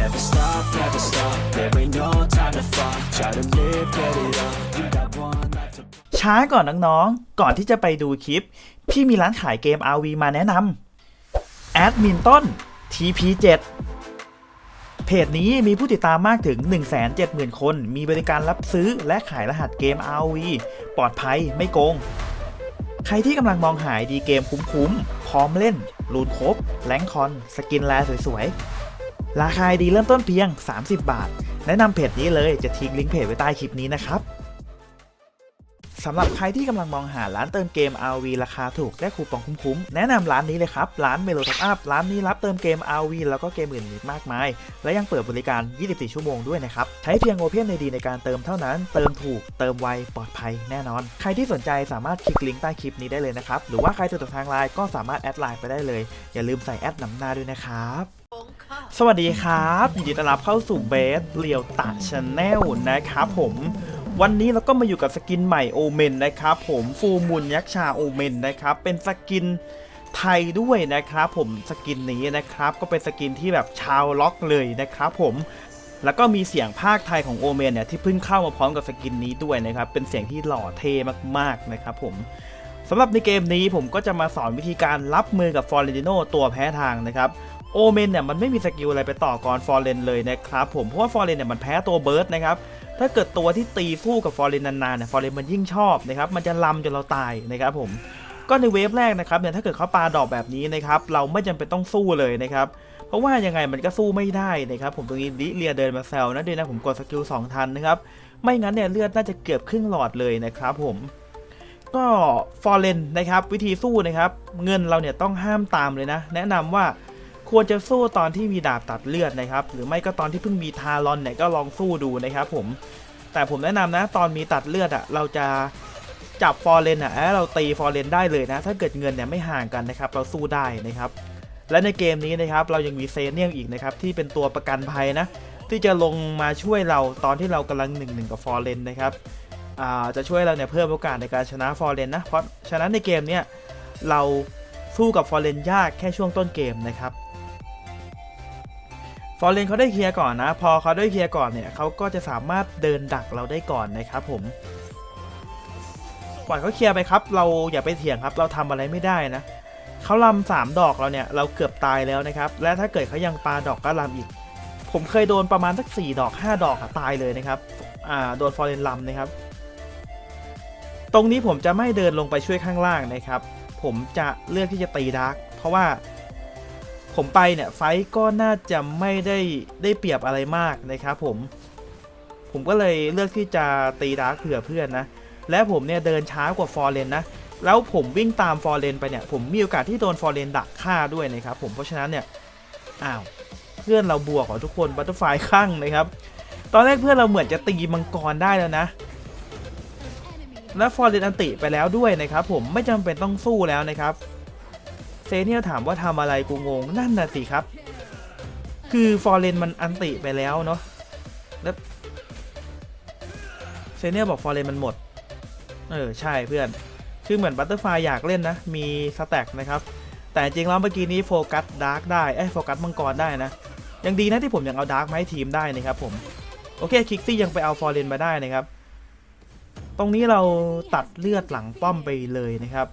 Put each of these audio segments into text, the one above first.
Never stop, never stop. There ain't no time to fall. Try to live, get it up. You got one life to. ช้าก่อนน้องๆ ก่อนที่จะไปดูคลิป พี่มีร้านขายเกม RV มาแนะนำแอดมินต้น TP7 เพจนี้มีผู้ติดตามมากถึง 170,000 คน มีบริการรับซื้อและขายรหัสเกม RV ปลอดภัยไม่โกง ใครที่กำลังมองหายดีเกมคุ้มๆ พร้อมเล่น รูนครบแรงคอน สกินแลสวยๆ ราคาดีเริ่มต้นเพียง 30 บาท แนะนำเพจนี้เลยจะทิ้งลิงก์เพจไว้ใต้คลิปนี้นะครับสำหรับใครที่กำลังมองหาร้านเติมเกม RV ราคาถูกและคูปองคุ้มๆ แนะนำร้านนี้เลยครับ ร้านเมโลท็อปอัพร้านนี้รับเติมเกม RV แล้วก็เกมอื่นอีกมากมาย และยังเปิดบริการ 24 ชั่วโมงด้วยนะครับ ใช้เพียง Open ID ในการเติมเท่านั้น เติมถูก เติมไว ปลอดภัยแน่นอน ใครที่สนใจสามารถคลิกลิงก์ใต้คลิปนี้ได้เลยนะครับ หรือว่าใครสะดวกทางไลน์ก็สามารถแอดไลน์ไปได้เลย อย่าลืมใส่แอดนำหน้าด้วยนะครับ สวัสดีครับยินดีต้อนรับเข้าสู่เบสเรียวตาชาแนลนะครับผมวันนี้เราก็มาอยู่กับสกินใหม่โอเมนนะครับผมฟูมูลยักษ์ชาโอเมนนะครับเป็นสกินไทยด้วยนะครับผมสกินนี้นะครับก็เป็นสกินที่แบบชาวล็อกเลยนะครับผมแล้วก็มีเสียงภาคไทยของโอเมนเนี่ยที่เพิ่งเข้ามาพร้อมกับสกินนี้ด้วยนะครับเป็นเสียงที่หล่อเท่มากๆนะครับผมสำหรับในเกมนี้ผมก็จะมาสอนวิธีการรับมือกับฟอร์เรนติโนตัวแพ้ทางนะครับ โอเมนเนี่ยมันไม่มีสกิลอะไรไปต่อกรฟอร์เรนเลยนะครับผมเพราะว่าฟอร์เรนเนี่ยมันแพ้ตัวเบิร์ดนะครับถ้าเกิดตัวที่ตีสู้กับฟอร์เรนนานๆเนี่ยฟอร์เรนมันยิ่งชอบนะครับมันจะลำจนเราตายนะครับผมก็ในเวฟแรกนะครับเนี่ยถ้าเกิดเขาปาดอกแบบนี้นะครับเราไม่จำเป็นต้องสู้เลยนะครับเพราะว่ายังไงมันก็สู้ไม่ได้นะครับผมตรงนี้ลิเลียเดินมาแซวนะด้วยนะผมกดสกิล2ทันนะครับไม่งั้นเนี่ยเลือดน่าจะเกือบครึ่งหลอดเลยนะครับผมก็ฟอร์เรนนะครับวิธีสู้นะครับเงินเราเนี่ยต้องห้ามตามเลยนะ แนะนำว่า ควรจะสู้ตอนที่มีดาบตัดเลือดนะครับ หรือไม่ก็ตอนที่เพิ่งมีทารอนเนี่ยก็ลองสู้ดูนะครับผม แต่ผมแนะนำนะตอนมีตัดเลือดอะ่ะเราจะจับฟอร์เรนอะแล้วเราตีฟอร์เรนได้เลยนะ ถ้าเกิดเงินเนี่ยไม่ห่างกันนะครับ เราสู้ได้นะครับ และในเกมนี้นะครับเรายังมีเซเนียมอีกนะครับที่เป็นตัวประกันภัยนะ ที่จะลงมาช่วยเราตอนที่เรากำลังหนึ่งหนึ่งกับฟอร์เรนนะครับจะช่วยเราเนี่ยเพิ่มโอกาสในการชนะฟอร์เรนนะเพราะฉะนั้นในเกมเนี้ยเราสู้กับฟอร์เรนยากแค่ช่วงต้นเกมนะครับ ฟอร์เรนเขาได้เคลียร์ก่อนนะ พอเขาได้เคลียร์ก่อนเนี่ยเขาก็จะสามารถเดินดักเราได้ก่อนนะครับผมปล่อยเขาเคลียร์ไปครับ เราอย่าไปเถียงครับ เราทำอะไรไม่ได้นะเขาลำสามดอกเราเนี่ย เราเกือบตายแล้วนะครับ และถ้าเกิดเขายังปาดอกก็ลำอีก ผมเคยโดนประมาณสักสี่ดอกห้าดอกอะตายเลยนะครับ อ่า โดนฟอร์เรนลำนะครับ ตรงนี้ผมจะไม่เดินลงไปช่วยข้างล่างนะครับ ผมจะเลือกที่จะตีดาร์กเพราะว่า ผมไปเนี่ยไฟก็น่าจะไม่ได้ได้เปรียบอะไรมากนะครับผม ผมก็เลยเลือกที่จะตีดาร์กเผื่อเพื่อนนะ และผมเนี่ยเดินช้ากว่าฟอร์เรนนะ แล้วผมวิ่งตามฟอร์เรนไปเนี่ย ผมมีโอกาสที่โดนฟอร์เรนดักฆ่าด้วยนะครับผม เพราะฉะนั้นเนี่ย อ้าว เพื่อนเราบวกกว่าทุกคนบัตเตอร์ไฟข้างนะครับ ตอนแรกเพื่อนเราเหมือนจะตีมังกรได้แล้วนะ และฟอร์เรนอันติไปแล้วด้วยนะครับผม ไม่จำเป็นต้องสู้แล้วนะครับ เซเนียลถามว่าทำอะไรกูงง นั่นน่ะสิครับ คือฟอร์เรนมันอันติไปแล้วเนาะแล้วเซเนียลบอกฟอร์เรนมันหมด เออ ใช่เพื่อน คือเหมือนบัตเตอร์ไฟอยากเล่นนะ มีสแต็กนะครับ แต่จริงแล้วเมื่อกี้นี้โฟกัสดาร์กได้เอ้โฟกัสมังกรได้นะ ยังดีนะที่ผมยังเอาดาร์กมาให้ทีมได้นะครับผม โอเคคิกซี่ยังไปเอาฟอร์เรนมาได้นะครับ ตรงนี้เราตัดเลือดหลังป้อมไปเลยนะครับ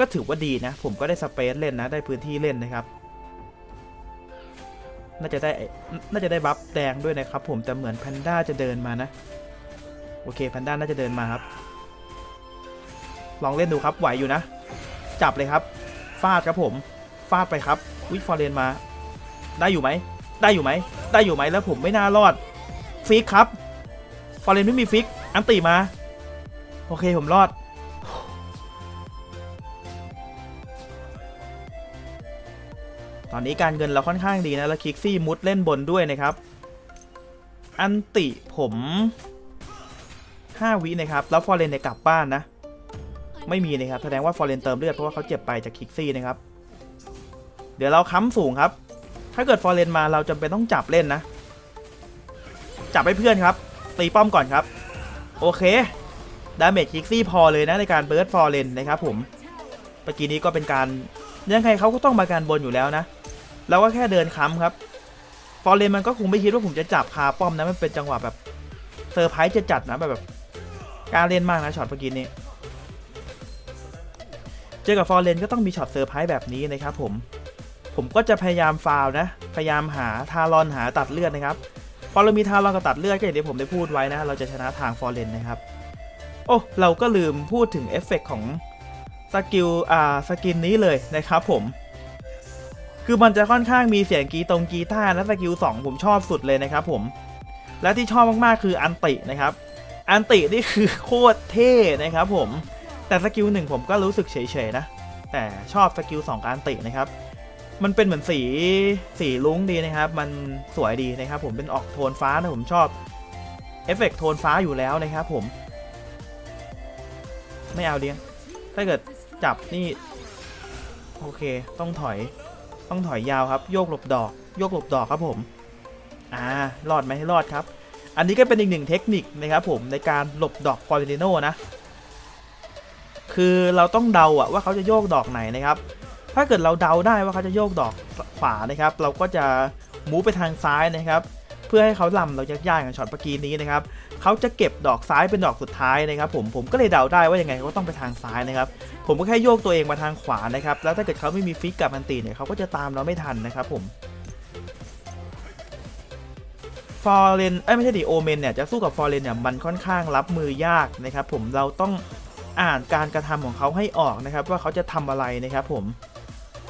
ก็ถือว่าดีนะ ผมก็ได้สเปซเล่นนะ ได้พื้นที่เล่นนะครับ น่าจะได้ น่าจะได้บัฟแดงด้วยนะครับ ผมแต่เหมือนแพนด้าจะเดินมานะ โอเคแพนด้าน่าจะเดินมาครับ ลองเล่นดูครับไหวอยู่นะ จับเลยครับ ฟาดครับผม ฟาดไปครับวิฟอร์เรนมา ได้อยู่ไหม ได้อยู่ไหม ได้อยู่ไหมแล้วผมไม่น่ารอด ฟิกครับ ฟอร์เรนไม่มีฟิก อันตีมา โอเคผมรอด ตอนนี้การเงินเราค่อนข้างดีนะแล้วคิกซี่มุดเล่นบนด้วยนะครับ อันติผม 5 วินะครับ แล้วฟอร์เรนเนี่ยกลับบ้านนะ ไม่มีนะครับ แสดงว่าฟอร์เรนเติมเลือดเพราะว่าเขาเจ็บไปจากคิกซี่นะครับ เดี๋ยวเราค้ำสูงครับ ถ้าเกิดฟอร์เรนมาเราจำเป็นต้องจับเล่นนะ จับให้เพื่อนครับ ตีป้อมก่อนครับ โอเค ดาเมจคิกซี่พอเลยนะในการเบิร์ดฟอร์เรนนะครับผมเมื่อกี้นี้ก็เป็นการยังไงเขาก็ต้องมาการบนอยู่แล้วนะ เราก็แค่เดินค้ำครับ ฟอร์เรนมันก็คงไม่คิดว่าผมจะจับคาป้อมนะ มันเป็นจังหวะแบบเซอร์ไพรส์จะจัดนะแบบแบบการเล่นมากนะช็อตเมื่อกี้นี้ เจอกับฟอร์เรนก็ต้องมีช็อตเซอร์ไพรส์แบบนี้นะครับผม ผมก็จะพยายามฟาวนะ พยายามหาทารอนหาตัดเลือดนะครับ พอเรามีทารอนกับตัดเลือดก็อย่างที่ผมได้พูดไว้นะ เราจะชนะทางฟอร์เรนนะครับ โอ้ เราก็ลืมพูดถึงเอฟเฟกต์ของสกิล อ่า สกินนี้เลยนะครับผม คือมันจะค่อนข้างมีเสียงกีตรงกีตาร์และสกิล2ผมชอบสุดเลยนะครับผมและที่ชอบมากๆคืออันตินะครับ อันตินี่คือโคตรเท่นะครับผมแต่สกิลหนึ่งผมก็รู้สึกเฉยๆนะ แต่ชอบสกิล2กับอันตินะครับ มันเป็นเหมือนสีสีลุ้งดีนะครับ มันสวยดีนะครับ ผมเป็นออกโทนฟ้านะผมชอบเอฟเฟกต์โทนฟ้าอยู่แล้วนะครับผม ไม่เอาเดียงถ้าเกิดจับนี่ โอเค ต้องถอย ต้องถอยยาวครับ โยกหลบดอก โยกหลบดอกครับผม อ่ารอดไหมรอดครับ อันนี้ก็เป็นอีกหนึ่งเทคนิคนะครับผมในการหลบดอกฟอร์เรโนนะ คือเราต้องเดาอะว่าเขาจะโยกดอกไหนนะครับ ถ้าเกิดเราเดาได้ว่าเขาจะโยกดอกขวานะครับ เราก็จะมูไปทางซ้ายนะครับ เพื่อให้เขาลำเรายากๆอย่างช็อตเมื่อกี้นี้นะครับเขาจะเก็บดอกซ้ายเป็นดอกสุดท้ายนะครับ ผมผมก็เลยเดาได้ว่ายังไงเขาก็ต้องไปทางซ้ายนะครับ ผมก็แค่โยกตัวเองมาทางขวานะครับแล้วถ้าเกิดเขาไม่มีฟิกกับอันตีเนี่ยเขาก็จะตามเราไม่ทันนะครับผมฟอร์เรนเอ้ยไม่ใช่ดิโอเมนเนี่ยจะสู้กับฟอร์เรนเนี่ยมันค่อนข้างรับมือยากนะครับผมเราต้องอ่านการกระทำของเขาให้ออกนะครับ ว่าเขาจะทำอะไรนะครับผม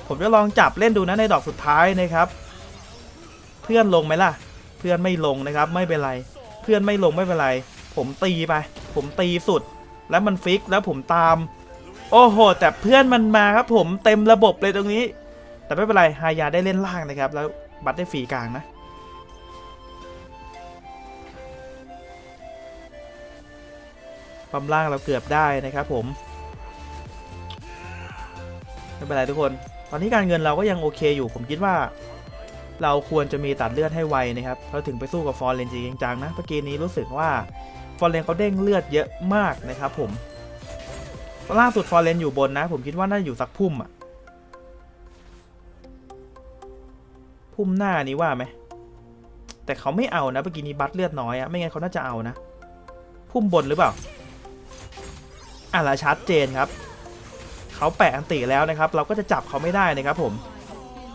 ผมจะลองจับเล่นดูนะในดอกสุดท้ายนะครับ เพื่อนลงไหมล่ะ พื่อนไม่ลงนะครับ ไม่เป็นไร เพื่อนไม่ลงไม่เป็นไร ผมตีไป ผมตีสุด แล้วมันฟิกแล้วผมตาม โอ้โห แต่เพื่อนมันมาครับ ผมเต็มระบบเลยตรงนี้ แต่ไม่เป็นไรฮายาได้เล่นล่างนะครับ แล้วบัตได้ฟรีกลางนะปั๊มล่างเราเกือบได้นะครับผมไม่เป็นไรทุกคน ตอนนี้การเงินเราก็ยังโอเคอยู่ ผมคิดว่า เราควรจะมีตัดเลือดให้ไวนะครับเราถึงไปสู้กับฟอร์เรนจริงจังนะเมื่อกี้นี้รู้สึกว่าฟอร์เรนเขาเด้งเลือดเยอะมากนะครับผมล่าสุดฟอร์เรนอยู่บนนะ ผมคิดว่าน่าจะอยู่สักพุ่มอะพุ่มหน้านี้ว่าไหมแต่เขาไม่เอานะเมื่อกี้นี้บัตเลือดน้อยอะไม่งั้นเขาน่าจะเอานะ พุ่มบนหรือเปล่าอะละชัดเจนครับ เขาแปะอันติแล้วนะครับ เราก็จะจับเขาไม่ได้นะครับผม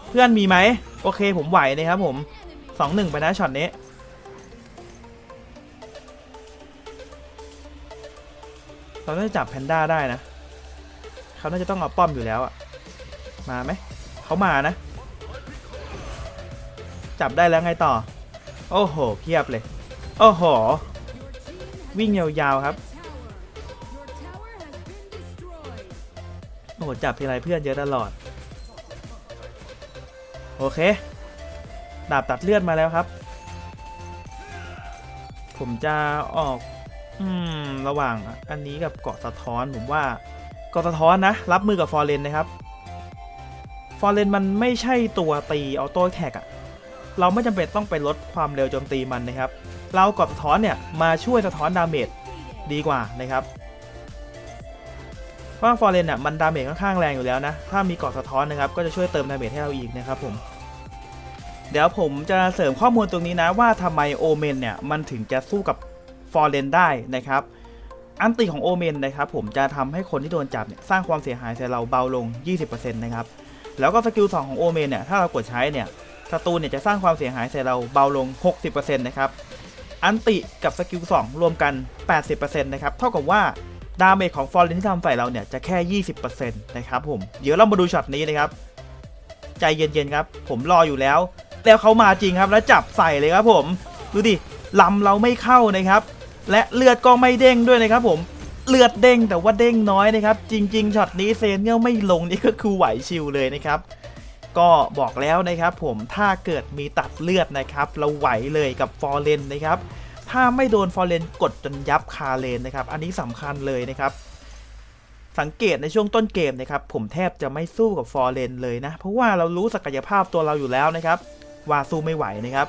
เพื่อนมีไหมโอเคผมไหวนะครับผมสองหนึ่งไปนะช็อตนี้เราน่าจะจับแพนด้าได้นะเขาน่าจะต้องเอาป้อมอยู่แล้วอะมาไหมเขามานะ จับได้แล้วไงต่อ โอ้โหเพียบเลย โอ้โห วิ่งยาวๆครับโอ้โหจับทีไรเพื่อนเยอะตลอด โอเค ดาบตัดเลือดมาแล้วครับ ผมจะออก อืม ระหว่างอันนี้กับเกาะสะท้อนผมว่าเกาะสะท้อนนะ รับมือกับฟอร์เรนนะครับ ฟอร์เรนมันไม่ใช่ตัวตีออโต้แท็กอะเราไม่จำเป็นต้องไปลดความเร็วโจมตีมันนะครับ เราเกาะสะท้อนเนี่ยมาช่วยสะท้อนดาเมจดีกว่านะครับ เพราะว่าฟอร์เรนอะมันดาเมจค่อนข้างแรงอยู่แล้วนะ ถ้ามีเกาะสะท้อนนะครับ ก็จะช่วยเติมดาเมจให้เราอีกนะครับผม เดี๋ยวผมจะเสริมข้อมูลตรงนี้นะว่าทำไมโอเมนเนี่ยมันถึงจะสู้กับฟอร์เรนได้นะครับอันติของโอเมนนะครับผมจะทำให้คนที่โดนจับเนี่ยสร้างความเสียหายใส่เราเบาลง 20%นะครับแล้วก็สกิล2ของโอเมนเนี่ยถ้าเรากดใช้เนี่ยศัตรูเนี่ยจะสร้างความเสียหายใส่เราเบาลง 60%นะครับอันติกับสกิล2รวมกัน 80%นะครับเท่ากับว่าดาเมจของฟอร์เรนที่ทำใส่เราเนี่ยจะแค่ 20%นะครับผมเดี๋ยวเรามาดูช็อตนี้นะครับใจเย็นๆครับผมรออยู่แล้ว แล้วเขามาจริงครับแล้วจับใส่เลยครับผม ดูดิลำเราไม่เข้านะครับ และเลือดก็ไม่เด้งด้วยนะครับผมเลือดเด้งแต่ว่าเด้งน้อยนะครับ จริง ๆช็อตนี้เซนเนี่ยไม่ลงนี่ก็คือไหวชิวเลยนะครับ ก็บอกแล้วนะครับผมถ้าเกิดมีตัดเลือดนะครับ เราไหวเลยกับฟอร์เรนนะครับ ถ้าไม่โดนฟอร์เรนกดจนยับคาเลนนะครับ อันนี้สำคัญเลยนะครับ สังเกตในช่วงต้นเกมนะครับ ผมแทบจะไม่สู้กับฟอร์เรนเลยนะ เพราะว่าเรารู้ศักยภาพตัวเราอยู่แล้วนะครับ ว่าสู้ไม่ไหวนะครับ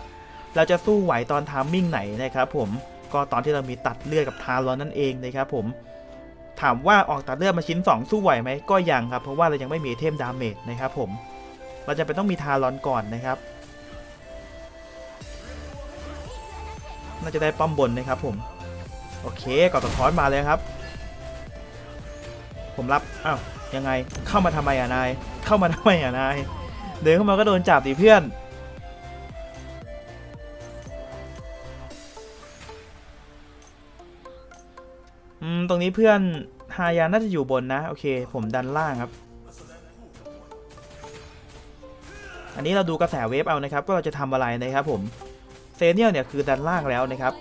เราจะสู้ไหวตอนทามมิ่งไหนนะครับผมก็ตอนที่เรามีตัดเลือดกับทารอนนั่นเองนะครับผมถามว่าออกตัดเลือดมาชิ้น 2 สู้ไหวไหมก็ยังครับ เพราะว่าเรายังไม่มีเทมดาเมจนะครับผมเราจะเป็นต้องมีทารอนก่อนนะครับ น่าจะได้ป้อมบนนะครับผมโอเคกอดสะท้อนมาเลยครับ ผมรับอ้าวยังไงเข้ามาทำไมอะนาย เข้ามาทำไมอะนาย เดินเข้ามาก็โดนจับดิเพื่อน ตรงนี้เพื่อนฮายาน่าจะอยู่บนนะ โอเค ผมดันล่างครับ อันนี้เราดูกระแสเวฟเอานะครับว่าเราจะทำอะไรนะครับผมเซเนียลเนี่ยคือดันล่างแล้วนะครับ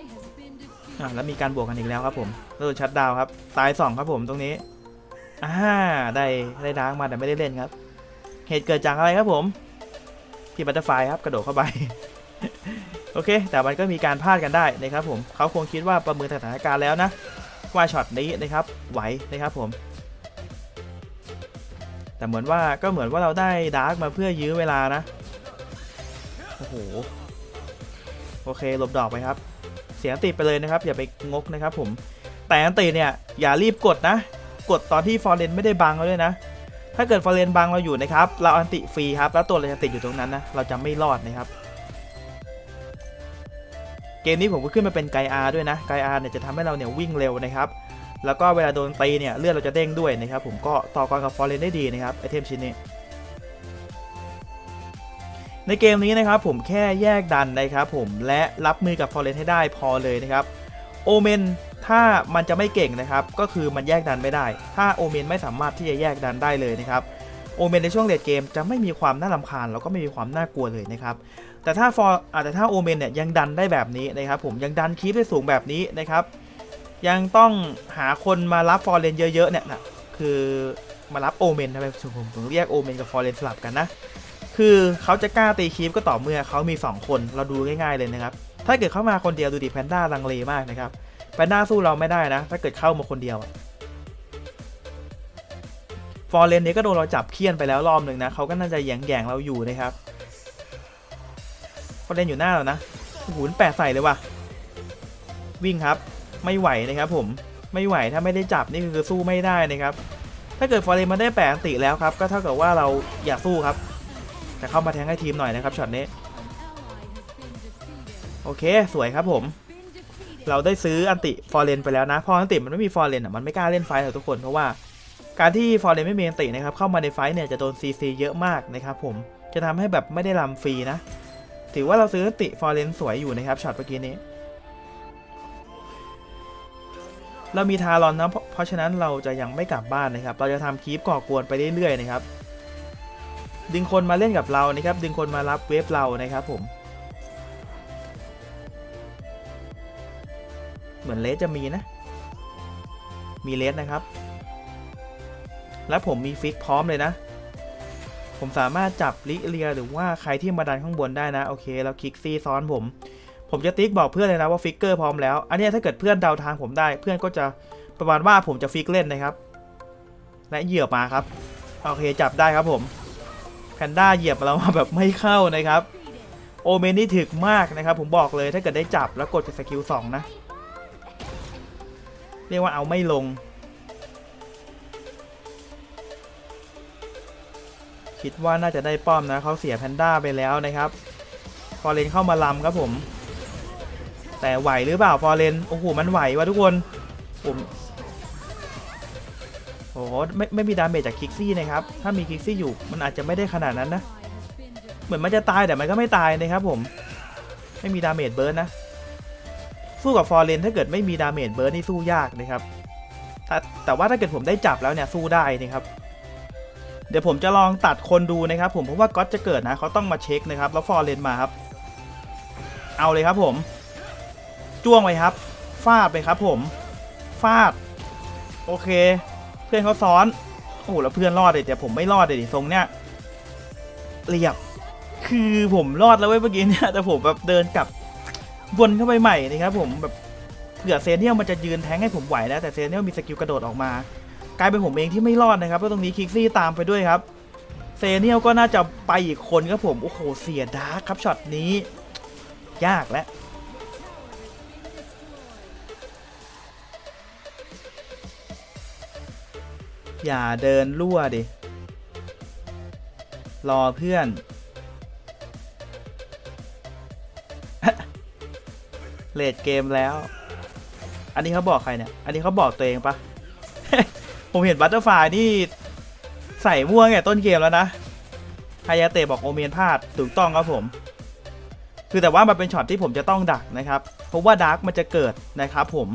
อ่าแล้วมีการบวกกันอีกแล้วครับผมแล้วโดนชัดดาวครับ ตายสองครับผมตรงนี้อ่าได้ได้ดาร์กมาแต่ไม่ได้เล่นครับ เหตุเกิดจากอะไรครับผมพี่บัตเตอร์ไฟครับกระโดดเข้าไปโอเค แต่มันก็มีการพลาดกันได้นะครับผมเขาคงคิดว่าประเมินสถานการณ์แล้วนะ ว่าช็อตนี้นะครับไหวนะครับผม แต่เหมือนว่าก็เหมือนว่าเราได้ดาร์กมาเพื่อยื้อเวลานะ โอ้โห โอเคหลบดอกไปครับ เสียงติดไปเลยนะครับ อย่าไปงกนะครับผม แต่อันติเนี่ยอย่ารีบกดนะ กดตอนที่ฟอร์เรนไม่ได้บังเราด้วยนะถ้าเกิดฟอร์เรนบังเราอยู่นะครับ เราอันติฟรีครับ แล้วตัวเราจะติดอยู่ตรงนั้นนะ เราจะไม่รอดนะครับ เกมนี้ผมก็ขึ้นมาเป็นไกอาด้วยนะไกอาเนี่ยจะทำให้เราเนี่ยวิ่งเร็วนะครับ แล้วก็เวลาโดนตีเนี่ยเลือดเราจะเด้งด้วยนะครับผมก็ต่อกรกับฟอร์เรนได้ดีนะครับไอเทมชิ้นนี้ในเกมนี้นะครับผมแค่แยกดันนะครับผมและรับมือกับฟอร์เรนให้ได้พอเลยนะครับโอเมนถ้ามันจะไม่เก่งนะครับก็คือมันแยกดันไม่ได้ ถ้าโอเมนไม่สามารถที่จะแยกดันได้เลยนะครับโอเมนในช่วงเลดเกมจะไม่มีความน่ารำคาญแล้วก็ไม่มีความน่ากลัวเลยนะครับ แต่ถ้าฟอร์อาจจะแต่ถ้าโอเมนเนี่ยยังดันได้แบบนี้นะครับผมยังดันคีปได้สูงแบบนี้นะครับ ยังต้องหาคนมารับฟอร์เรนเยอะๆเนี่ยนะคือมารับโอเมนทำไมผมถึงเรียกโอเมนกับฟอร์เรนสลับกันนะคือเขาจะกล้าตีคีปก็ต่อเมื่อเขามี 2 คนเราดูง่ายๆเลยนะครับถ้าเกิดเข้ามาคนเดียวดูดิแพนด้าลังเลมากนะครับแพนด้าสู้เราไม่ได้นะ ถ้าเกิดเข้ามาคนเดียวฟอร์เรนเนี่ยก็โดนเราจับเคี่ยนไปแล้วรอบหนึ่งนะเขาก็น่าจะแยงแยงเราอยู่นะครับ ฟอร์เรนอยู่หน้าเรานะโอ้โหมันแปะใส่เลยว่ะ วิ่งครับ ไม่ไหวนะครับผม ไม่ไหวถ้าไม่ได้จับนี่คือสู้ไม่ได้นะครับ ถ้าเกิดฟอร์เรนมาได้แปะอันติแล้วครับ ก็เท่ากับว่าเราอยากสู้ครับ แต่เข้ามาแทงให้ทีมหน่อยนะครับช็อตนี้ โอเค สวยครับผม เราได้ซื้ออันติฟอร์เรนไปแล้วนะ พออันติมันไม่มีฟอร์เรนอะ มันไม่กล้าเล่นไฟท์หรอกทุกคน เพราะว่าการที่ฟอร์เรนไม่มีอันตินะครับ เข้ามาในไฟท์เนี่ยจะโดนซีซีเยอะมากนะครับผม จะทำให้แบบไม่ได้ลำฟรีนะ ถือว่าเราซื้อติฟอร์เรนสวยอยู่นะครับช็อตเมื่อกี้นี้ เรามีทารอนนะเพราะฉะนั้นเราจะยังไม่กลับบ้านนะครับ เราจะทำคีปก่อกวนไปเรื่อยๆนะครับ ดึงคนมาเล่นกับเรานะครับ ดึงคนมารับเวฟเรานะครับผม เหมือนเลสจะมีนะ มีเลสนะครับ และผมมีฟิกพร้อมเลยนะ ผมสามารถจับลิเลียหรือว่าใครที่มาดันข้างบนได้นะโอเคแล้วคลิกซีซ้อนผม ผมจะติ๊กบอกเพื่อนเลยนะว่าฟิกเกอร์พร้อมแล้ว อันนี้ถ้าเกิดเพื่อนเดาทางผมได้ เพื่อนก็จะประมาณว่าผมจะฟิกเล่นนะครับ และเหยื่อมาครับโอเคจับได้ครับผมแพนด้าเหยียบเรามาแบบไม่เข้านะครับโอเมนนี่ถึกมากนะครับ ผมบอกเลยถ้าเกิดได้จับแล้วกดจากสกิล2นะ เรียกว่าเอาไม่ลง คิดว่าน่าจะได้ป้อมนะเขาเสียแพนด้าไปแล้วนะครับ ฟอร์เรนเข้ามาลำครับผม แต่ไหวหรือเปล่าฟอร์เรนโอ้โหมันไหววะทุกคนผมโอ้โหไม่ไม่มีดาเมจจากคิกซี่นะครับ ถ้ามีคิกซี่อยู่มันอาจจะไม่ได้ขนาดนั้นนะ เหมือนมันจะตายแต่มันก็ไม่ตายนะครับผม ไม่มีดาเมจเบิร์นนะ สู้กับฟอร์เรนถ้าเกิดไม่มีดาเมจเบิร์นนี่สู้ยากนะครับแต่แต่ว่าถ้าเกิดผมได้จับแล้วเนี่ยสู้ได้นะครับ เดี๋ยวผมจะลองตัดคนดูนะครับผมเพราะว่าก๊อตจะเกิดนะเขาต้องมาเช็คนะครับแล้วฟอร์เรนมาครับ เอาเลยครับผม จ้วงไปครับ ฟาดไปครับ ผมฟาด โอเค เพื่อนเขาซ้อนโอ้โหแล้วเพื่อนรอดเลยแต่ผมไม่รอดเลยดิทรงเนี้ยเรียบคือผมรอดแล้วเว้ยเมื่อกี้เนี่ยแต่ผมแบบเดินกลับวนเข้าไปใหม่นะครับผมแบบเผื่อเซเนียลมันจะยืนแทงให้ผมไหวนะแต่เซเนียลมีสกิลกระโดดออกมา กลายเป็นผมเองที่ไม่รอดนะครับเพราะตรงนี้คิกซี่ตามไปด้วยครับ เซเนียลก็น่าจะไปอีกคนครับผมโอ้โหเสียดาร์คครับช็อตนี้ ยากแล้วอย่าเดินรั่วดิ รอเพื่อน เลดเกมแล้ว อันนี้เขาบอกใครเนี่ย อันนี้เขาบอกตัวเองปะ ผมเห็นบัตเตอร์ฟลายนี่ใส่ม่วงไงต้นเกมแล้วนะฮายาเตะบอกโอเมีนพลาดถูกต้องครับผม คือแต่ว่ามันเป็นช็อตที่ผมจะต้องดักนะครับเพราะว่าดาร์กมันจะเกิดนะครับผม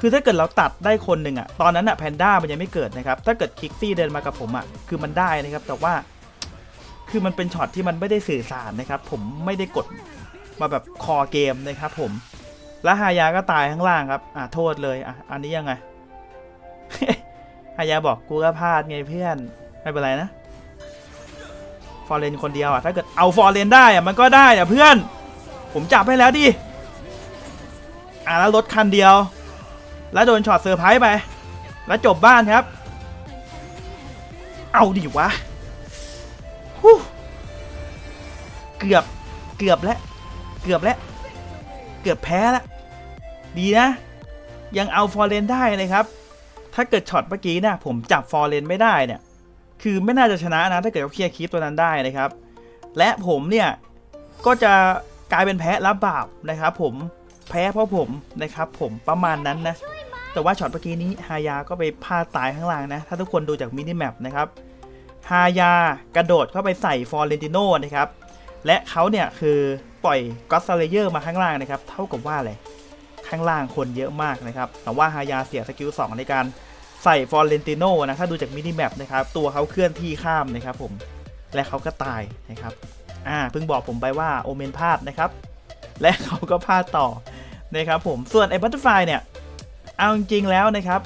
คือถ้าเกิดเราตัดได้คนหนึ่งอะตอนนั้นอะแพนด้ามันยังไม่เกิดนะครับ ถ้าเกิดคิกซี่เดินมากับผมอะคือมันได้นะครับ แต่ว่า คือมันเป็นช็อตที่มันไม่ได้สื่อสารนะครับ ผมไม่ได้กดมาแบบคอเกมนะครับ ผม แล้วฮายาก็ตายข้างล่างครับ อะโทษเลยอะอันนี้ยังไง ฮายาบอกกูก็พลาดไงเพื่อน ไม่เป็นไรนะ ฟอร์เรนคนเดียวอะ ถ้าเกิดเอาฟอร์เรนได้อะ มันก็ได้อะเพื่อน ผมจับให้แล้วดิ อะแล้วรถคันเดียว แล้วโดนช็อตเซอร์ไพรส์ไป แล้วจบบ้านครับ เอาดิวะฮู้เกือบ เกือบแล้ว เกือบแล้ว เกือบแพ้แล้ว ดีนะ ยังเอาฟอร์เรนได้นะครับ ถ้าเกิดช็อตเมื่อกี้เนี่ยผมจับฟอร์เรนไม่ได้เนี่ย คือไม่น่าจะชนะนะ ถ้าเกิดเขาเคลียร์คลิปตัวนั้นได้นะครับ และผมเนี่ย ก็จะกลายเป็นแพ้รับบาปนะครับผมแพ้เพราะผมนะครับผมประมาณนั้นนะ แต่ว่าช็อตเมื่อกี้นี้ฮายาก็ไปพลาดตายข้างล่างนะ ถ้าทุกคนดูจากมินิแมปนะครับฮายากระโดดเข้าไปใส่ฟอร์เรนติโนนะครับและเขาเนี่ยคือปล่อยก็อตซาเลเยอร์มาข้างล่างนะครับ เท่ากับว่าอะไร ข้างล่างคนเยอะมากนะครับ แต่ว่าฮายาเสียสกิล2ในการใส่ฟอร์เรนติโนนะถ้าดูจากมินิแมปนะครับตัวเขาเคลื่อนที่ข้ามนะครับผมและเขาก็ตายนะครับอ่าเพิ่งบอกผมไปว่าโอเมนพลาดนะครับ และเขาก็พลาดต่อนะครับผมส่วนไอ้บัตเตอร์ไฟเนี่ยเอาจริงแล้วนะครับ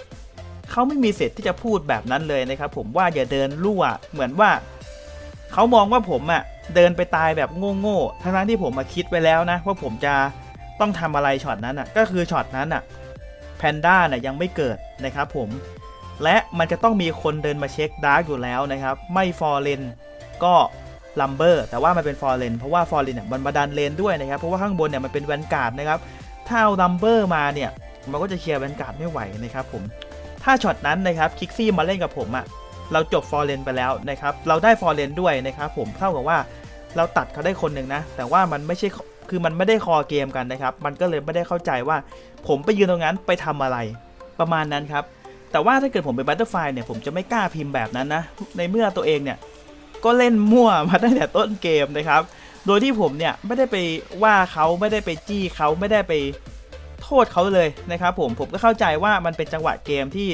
เขาไม่มีสิทธิ์ที่จะพูดแบบนั้นเลยนะครับ ผมว่าอย่าเดินรั่วเหมือนว่าเขามองว่าผมอะ่ะเดินไปตายแบบโง่ๆทั้งที่ผมมาคิดไว้แล้วนะว่าผมจะ ต้องทำอะไรช็อตนั้นอะก็คือช็อตนั้นอะแพนด้าน่ยยังไม่เกิดนะครับผม และมันจะต้องมีคนเดินมาเช็คดาร์กอยู่แล้วนะครับ ไม่ฟอร์เรนก็ลัมเบอร์แต่ว่ามันเป็นฟอร์เรนเพราะว่าฟอร์เรนเนี่ยมันมาดันเลนด้วยนะครับ เพราะว่าข้างบนเนี่ยมันเป็นแวนการ์ดนะครับ ถ้าเอาลัมเบอร์มาเนี่ย มันก็จะเคลียร์แวนการ์ดไม่ไหวนะครับผม ถ้าช็อตนั้นนะครับคิกซี่มาเล่นกับผมอะ่ะเราจบฟอร์เรนไปแล้วนะครับ เราได้ฟอร์เรนด้วยนะครับผมเท่ากับว่าเราตัดเขาได้คนหนึ่งนะ แต่ว่ามันไม่ใช่ คือมันไม่ได้คอเกมกันนะครับ มันก็เลยไม่ได้เข้าใจว่า ผมไปยืนตรงนั้นไปทำอะไรประมาณนั้นครับ แต่ว่าถ้าเกิดผมเป็นบัตเตอร์ไฟเนี่ยผมจะไม่กล้าพิมพ์แบบนั้นนะ ในเมื่อตัวเองเนี่ยก็เล่นมั่วมาตั้งแต่ต้นเกมนะครับ โดยที่ผมเนี่ยไม่ได้ไปว่าเขาไม่ได้ไปจี้เขาไม่ได้ไปโทษเขาเลยนะครับผมผมก็เข้าใจว่ามันเป็นจังหวะเกมที่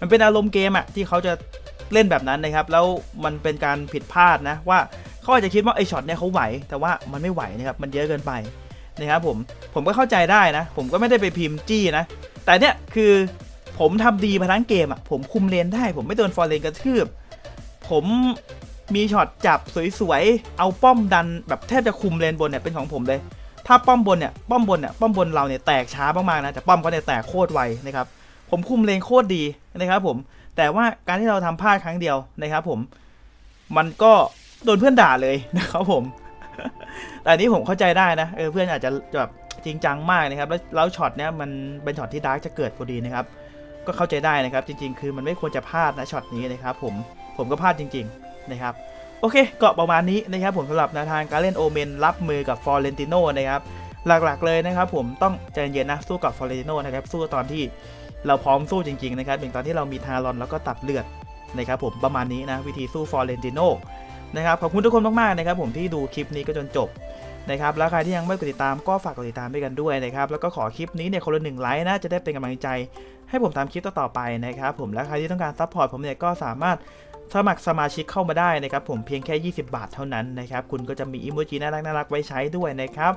มันเป็นอารมณ์เกมอะที่เขาจะเล่นแบบนั้นนะครับ แล้วมันเป็นการผิดพลาดนะว่า เขาอาจจะคิดว่าไอ้ช็อตเนี่ยเขาไหว แต่ว่ามันไม่ไหวนะครับมันเยอะเกินไปนะครับผมผมก็เข้าใจได้นะ ผมก็ไม่ได้ไปพิมพ์จี้นะ แต่เนี่ยคือผมทำดีมาทั้งเกมอะผมคุมเลนได้ ผมไม่โดนฟอร์เรนกระทืบผมมีช็อตจับสวยๆ เอาป้อมดันแบบแทบจะคุมเลนบนเนี่ยเป็นของผมเลย ถ้าป้อมบนเนี่ยป้อมบนเนี่ยป้อมบนเราเนี่ยแตกช้ามากๆนะแต่ป้อมเขาเนี่ยแตกโคตรไวนะครับผมคุมเลนโคตรดีนะครับผมแต่ว่าการที่เราทำพลาดครั้งเดียวนะครับผมมันก็ โดนเพื่อนด่าเลยนะครับผม แต่นี้ผมเข้าใจได้นะเออเพื่อนอาจจะแบบจริงจังมากนะครับ แล้วแล้วช็อตเนี้ยมันเป็นช็อตที่ดาร์กจะเกิดพอดีนะครับ ก็เข้าใจได้นะครับ จริง ๆ คือมันไม่ควรจะพลาดนะช็อตนี้นะครับ ผมผมก็พลาดจริง ๆ นะครับโอเคก็ประมาณนี้นะครับผมสำหรับแนวทางการเล่นโอเมนรับมือกับฟอร์เรนติโนนะครับหลักๆเลยนะครับผมต้องใจเย็นนะสู้กับฟอร์เรนติโนนะครับสู้ตอนที่เราพร้อมสู้จริงๆนะครับอย่างตอนที่เรามีทารอนแล้วก็ตัดเลือดนะครับผมประมาณนี้นะวิธีสู้ฟอร์เรนติโน นะครับขอบคุณทุกคนมากๆนะครับผมที่ดูคลิปนี้ก็จนจบนะครับแล้วใครที่ยังไม่กดติดตามก็ฝากกดติดตามด้วยกันด้วยนะครับแล้วก็ขอคลิปนี้เนี่ยคนละหนึ่งไลค์นะจะได้เป็นกำลังใจ ให้ผมทำคลิปต่อๆไปนะครับผมและใครที่ต้องการซัพพอร์ตผมเนี่ยก็สามารถสมัครสมาชิกเข้ามาได้นะครับผมเพียงแค่ 20 บาทเท่านั้นนะครับคุณก็จะมีอิโมจิน่ารักน่ารักๆไว้ใช้ด้วยนะครับ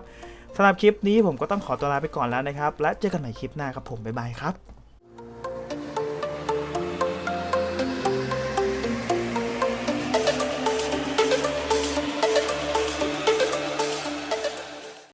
สำหรับคลิปนี้ผมก็ต้องขอตัวลาไปก่อนแล้วนะครับและเจอกันใหม่คลิปหน้าครับผมบ๊ายบายครับ